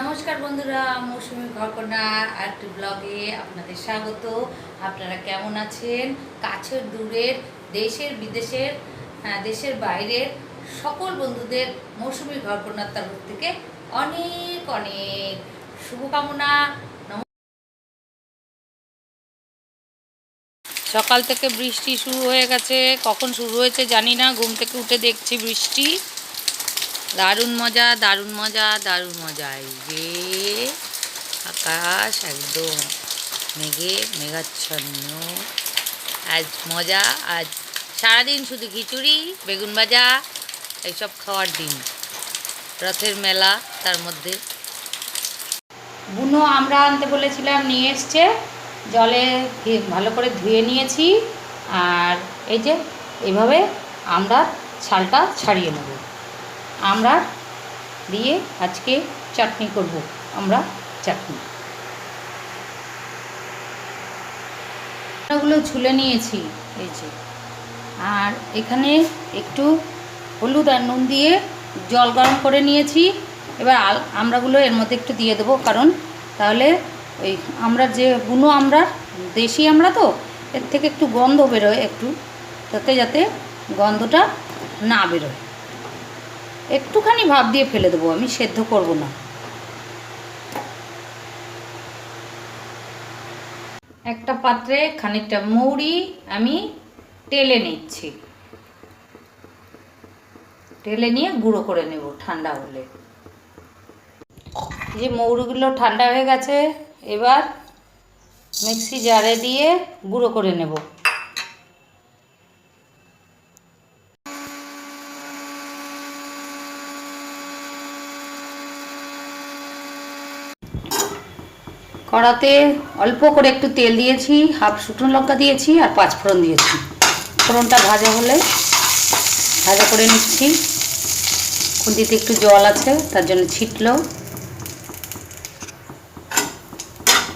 নমস্কার বন্ধুরা মৌসুমী ঘরকন্যা আর্ট ব্লগে আপনাদের স্বাগত। আপনারা কেমন আছেন? কাছের দূরের দেশের বিদেশের হ্যাঁ, দেশের বাইরের সকল বন্ধুদের মৌসুমী ঘরকন্যার তরফ থেকে অনেক অনেক শুভকামনা। সকাল থেকে বৃষ্টি শুরু হয়ে গেছে। কখন শুরু হয়েছে জানি না ঘুম থেকে উঠে দেখছি বৃষ্টি। দারুণ মজা দারুণ মজা দারুণ মজা। এই যে আকাশ একদম মেঘে মেঘাচ্ছন্ন। আজ মজা, আজ সারাদিন শুধু খিচুড়ি, বেগুন ভাজা, এইসব খাওয়ার দিন। রথের মেলা তার মধ্যে। বুনো আমরা আনতে বলেছিলাম, নিয়ে এসছে। জলে ভালো করে ধুয়ে নিয়েছি। আর এই যে এইভাবে আমরা ছালটা ছাড়িয়ে নেব। আমরা দিয়ে আজকে চাটনি করব, আমরা চাটনি। ওগুলো ঝুলে নিয়েছি, এই যে। আর এখানে একটু হলুদ আর নুন দিয়ে জল গরম করে নিয়েছি। এবার আল আমড়াগুলো এর মধ্যে একটু দিয়ে দেবো, কারণ তাহলে ওই আমরা যে বুনো আমরা, দেশি আমরা তো, এর থেকে একটু গন্ধ বেরোয় একটু, তাতে যাতে গন্ধটা না বেরোয়। একটুখানি ভাপ দিয়ে ফেলে দেবো, আমি সেদ্ধ করব না। একটা পাত্রে খানিকটা মৌরি আমি টেলে নিচ্ছি। টেলে নিয়ে গুঁড়ো করে নেব ঠান্ডা হলে। যে মৌরিগুলো ঠান্ডা হয়ে গেছে, এবার মিক্সি জারে দিয়ে গুঁড়ো করে নেব। কড়াতে অল্প করে একটু তেল দিয়েছি, হাফ শুকনো লঙ্কা দিয়েছি আর পাঁচ ফোড়ন দিয়েছি। ফোড়নটা ভাজা হলে ভাজা করে নিচ্ছি। খুন্তিতে একটু জল আছে, তার জন্য ছিটলো।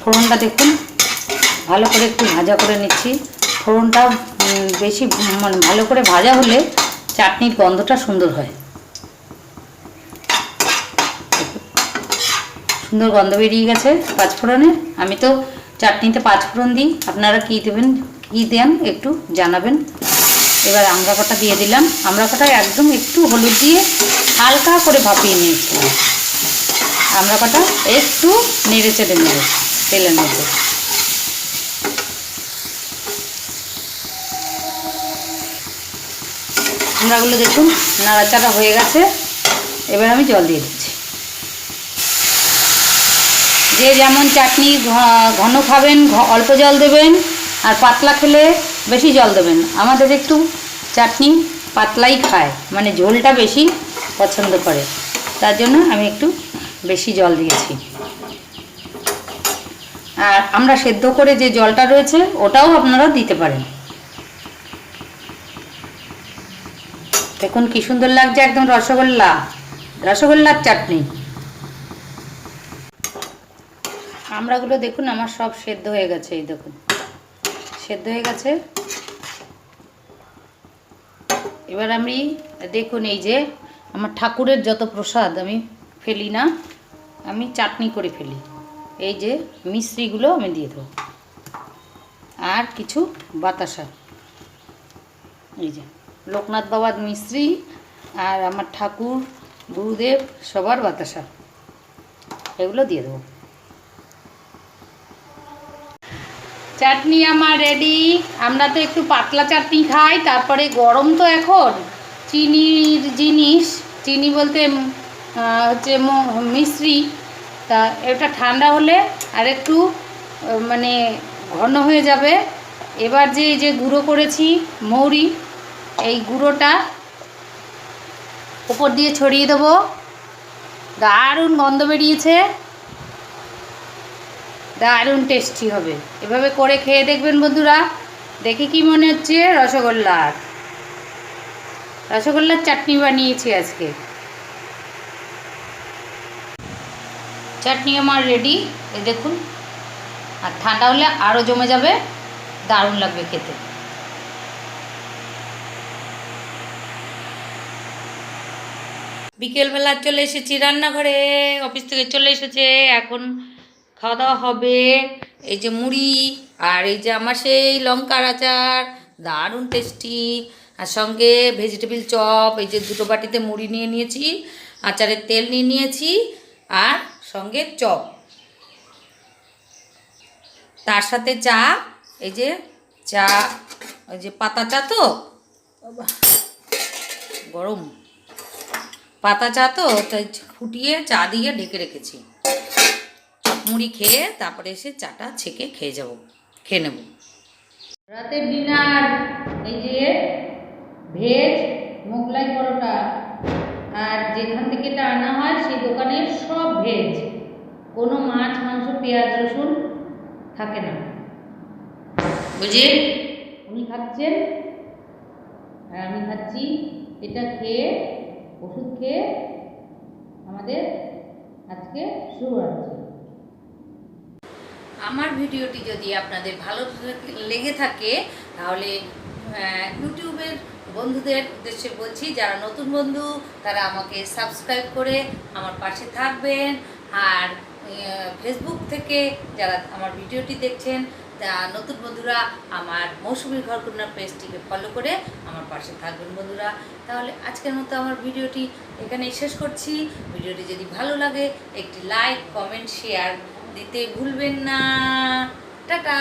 ফোড়নটা দেখুন, ভালো করে একটু ভাজা করে নিচ্ছি। ফোড়নটা বেশি মানে ভালো করে ভাজা হলে চাটনির গন্ধটা সুন্দর হয়। সুন্দর গন্ধ বেরিয়ে গেছে পাঁচফোড়নে। আমি তো চাটনিতে পাঁচফোড়ন দিই। আপনারা কী দেবেন? কী দেন? একটু জানাবেন। এবার আমড়া কটা দিয়ে দিলাম। আমড়া কটা একদম একটু হলুদ দিয়ে হালকা করে ভাপিয়ে নিয়েছিলাম। আমড়া কটা একটু নেড়ে চেড়ে নেবে তেলের মধ্যে। আমড়াগুলো দেখুন, নাড়াচাড়া হয়ে গেছে। এবার আমি জল দিয়ে দিচ্ছি। যে যেমন চাটনি ঘন খাবেন অল্প জল দেবেন, আর পাতলা খেলে বেশি জল দেবেন। আমাদের একটু চাটনি পাতলাই খায় মানে ঝোলটা বেশি পছন্দ করে। তার জন্য আমি একটু বেশি জল দিয়েছি। আর আমরা সেদ্ধ করে যে জলটা রয়েছে, ওটাও আপনারা দিতে পারেন। দেখুন কি সুন্দর লাগছে একদম রসগোল্লা, রসগোল্লার চাটনি। আমড়াগুলো দেখুন, আমার সব সেদ্ধ হয়ে গেছে, এই দেখুন। সেদ্ধ হয়ে গেছে। এবার আমি, দেখুন এই যে, আমার ঠাকুরের যত প্রসাদ, আমি ফেলি না, আমি চাটনি করে ফেলি। এই যে, মিশ্রিগুলো আমি দিয়ে দেবো। আর কিছু বাতাসা। এই যে, লোকনাথ বাবার মিশ্রি আর আমার ঠাকুর, গুরুদেব, সবার বাতাসা। এগুলো দিয়ে দেবো। চাটনি আমার রেডি আমরা তো একটু পাতলা চাটনি খাই, তারপরে গরম তো এখন। চিনির জিনিস, চিনি বলতে হচ্ছে মিশ্রি। তা এটা ঠান্ডা হলে আর একটু মানে ঘন হয়ে যাবে। এবার যে যে গুঁড়ো করেছি, মৌরি, এই গুঁড়োটা উপর দিয়ে ছড়িয়ে দেবো। দারুণ গন্ধ বেরিয়েছে। দারুণ টেস্টি হবে। এভাবে করে খেয়ে দেখবেন বন্ধুরা। দেখে কি মনে হচ্ছে? রসগোল্লার। রসগোল্লার চাটনি বানিয়েছি আজকে। চাটনি আমার রেডি এই দেখুন। আর ঠান্ডা হলে আরও জমে যাবে। দারুণ লাগবে খেতে। বিকেলবেলা চলে এসেছি রান্নাঘরে। অফিস থেকে চলে এসেছে। এখন খাওয়া দাওয়া হবে। এই যে মুড়ি আর এই যে আমার সেই লঙ্কার আচার দারুণ টেস্টি আর সঙ্গে ভেজিটেবিল চপ এই যে দুটো বাটিতে মুড়ি নিয়ে নিয়েছি আচারের তেল নিয়ে নিয়েছি আর সঙ্গে চপ তার সাথে চা এই যে চা ওই যে পাতা চা তো? গরম। পাতা চা তো তাই ফুটিয়ে চা দিয়ে ঢেকে রেখেছি। মুড়ি খেয়ে তারপরে এসে চাটা ছেঁকে খেয়ে যাব খেয়ে নেব। রাতের ডিনার এই যে ভেজ মোগলাই পরোটা আর যেখান থেকে এটা আনা হয় সেই দোকানের সব ভেজ। কোনো মাছ মাংস পেঁয়াজ রসুন থাকে না। বুঝি? উনি খাচ্ছেন আর আমি খাচ্ছি। এটা খেয়ে ওষুধ খেয়ে আমাদের আজকে শুরু হচ্ছে। আমার ভিডিওটি যদি আপনাদের ভালো লেগে থাকে, তাহলে ইউটিউবের বন্ধুদের উদ্দেশ্যে বলছি, যারা নতুন বন্ধু, তারা আমাকে সাবস্ক্রাইব করে আমার পাশে থাকবেন। আর ফেসবুক থেকে যারা আমার ভিডিওটি দেখছেন, তা নতুন বন্ধুরা, আমার মৌসুমী ঘরকন্যা পেজটিকে ফলো করে আমার পাশে থাকবেন বন্ধুরা। তাহলে, আজকের মতো আমার ভিডিওটি এখানেই শেষ করছি। ভিডিওটি যদি ভালো লাগে, একটি লাইক কমেন্ট শেয়ার দিতে ভুলবেন না। টাটা।